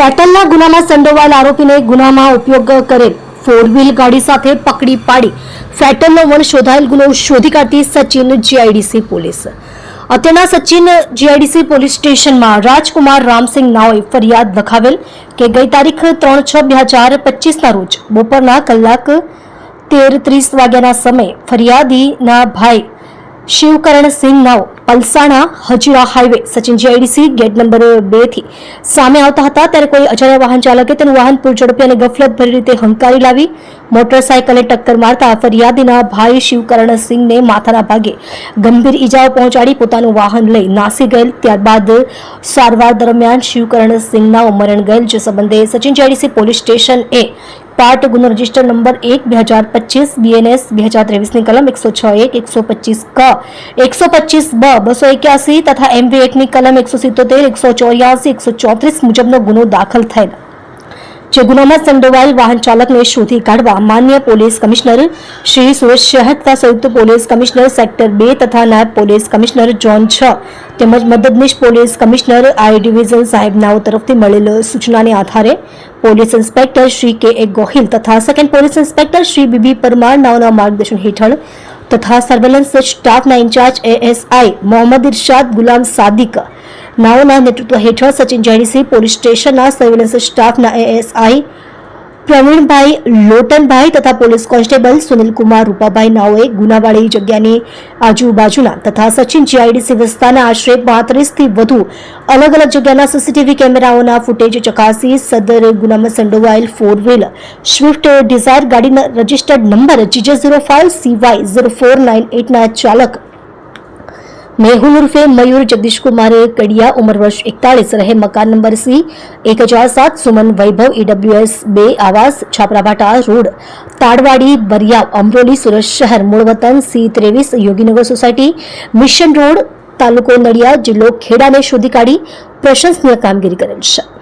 ફેટલના ગુનામાં સંડોવાયેલ આરોપીને ગુનામાં ઉપયોગ કરેલ ફોર વ્હીલ ગાડી સાથે પકડી પાડી ફેટલનો વણ શોધાયેલ ગુનો શોધી કાઢતી સચિન જીઆઈડીસી પોલીસ. અત્યારના સચિન જીઆઈડીસી પોલીસ સ્ટેશનમાં રાજકુમાર રામસિંહ નાઓએ ફરિયાદ લખાવેલ કે ગઈ તારીખ ત્રણ છ બે હજાર પચીસના રોજ બપોરના કલાક તેર ત્રીસ વાગ્યાના સમયે ફરિયાદીના ભાઈ શિવકરણ સિંહ નાવ Palsana, Hazira highway Sachin GIDC gate number બેથી. સામે આવતા હતા ત્યારે કોઈ અજાણ્યા વાહન ચાલકે તેનું વાહન પૂરઝડપી અને ગફલતભરી રીતે હંકારી લાવી. મોટરસાયકલને ટક્કર મારતા ફરિયાદીના ભાઈ શિવકરણ સિંહને માથાના ભાગે ગંભીર ઈજાઓ પહોંચાડી પોતાનું વાહન લઈ નાસી ગયેલ. ત્યારબાદ સારવાર દરમિયાન શિવકરણ સિંહના મરણ ગયેલ, જે સંબંધે Sachin GIDC police station A part ગુનો રજિસ્ટર નંબર એક, બે હજાર પચીસ બીએનએસ બે હજાર ત્રેવીસની કલમ એકસો છ એક એકસો પચીસ ક એકસો પચીસ બ, બસો એક્યાસી તથા એમવી એકની કલમ એકસો સિત્તોતેર એકસો ચોર્યાસી એકસો ચોત્રીસ મુજબનો ગુનો દાખલ થયેલ. જે ગુનામાં સંડોવાયેલ વાહન ચાલકને શોધી કાઢવા માન્ય પોલીસ કમિશનર શ્રી સુરેશ શહેર તથા સંયુક્ત પોલીસ કમિશનર સેક્ટર બે તથા નાયબ પોલીસ કમિશનર જોન છ તેમજ મદદનીશ પોલીસ કમિશનર આઈ ડિવિઝન સાહેબનાઓ તરફથી મળેલ સૂચનાને આધારે પોલીસ ઇન્સ્પેક્ટર શ્રી કે એ ગોહિલ તથા second police inspector Shri B B Parmar નાઓના માર્ગદર્શન હેઠળ તથા સર્વેલન્સ સ્ટાફના ઇન્ચાર્જ એએસઆઈ મોહમ્મદ ઇરશાદ ગુલામ સાદિક નાઓના નેતૃત્વ હેઠળ સચિન જૈનસિંહ પોલીસ સ્ટેશનના સર્વેલન્સ સ્ટાફના એએસઆઈ પ્રવીણભાઈ, લોટનભાઈ તથા પોલીસ કોન્સ્ટેબલ સુનિલકુમાર રૂપાભાઈ નાઓએ ગુનાવાળી જગ્યાની આજુબાજુના તથા સચિન જીઆઈડીસી વિસ્તારના આશરે પાંત્રીસથી વધુ અલગ અલગ જગ્યાના સીસીટીવી કેમેરાઓના ફૂટેજ ચકાસી સદર ગુનામાં સંડોવાયેલ ફોર વ્હીલ સ્વિફ્ટ ડિઝાયર ગાડીના registered number GJ zero five CY zero four nine એટના ચાલક મેહુલ ઉર્ફે મયુર જગદીશકુમાર કડિયા ઉંમર વર્ષ એકતાળીસ રહે, મકાન નંબર સી, એક હજાર સાત, સુમન વૈભવ, ઈડબ્લ્યુએસ બે, આવાસ, છાપરાભાટા રોડ, તાડવાડી બરિયા અમરોલી, સુરત શહેર, મૂળ વતન સી ત્રેવીસ, યોગીનગર સોસાયટી, મિશન રોડ, તાલુકો નડિયાદ, જિલ્લો ખેડાને શોધી કાઢી પ્રશંસનીય કામગીરી કરેલ છે.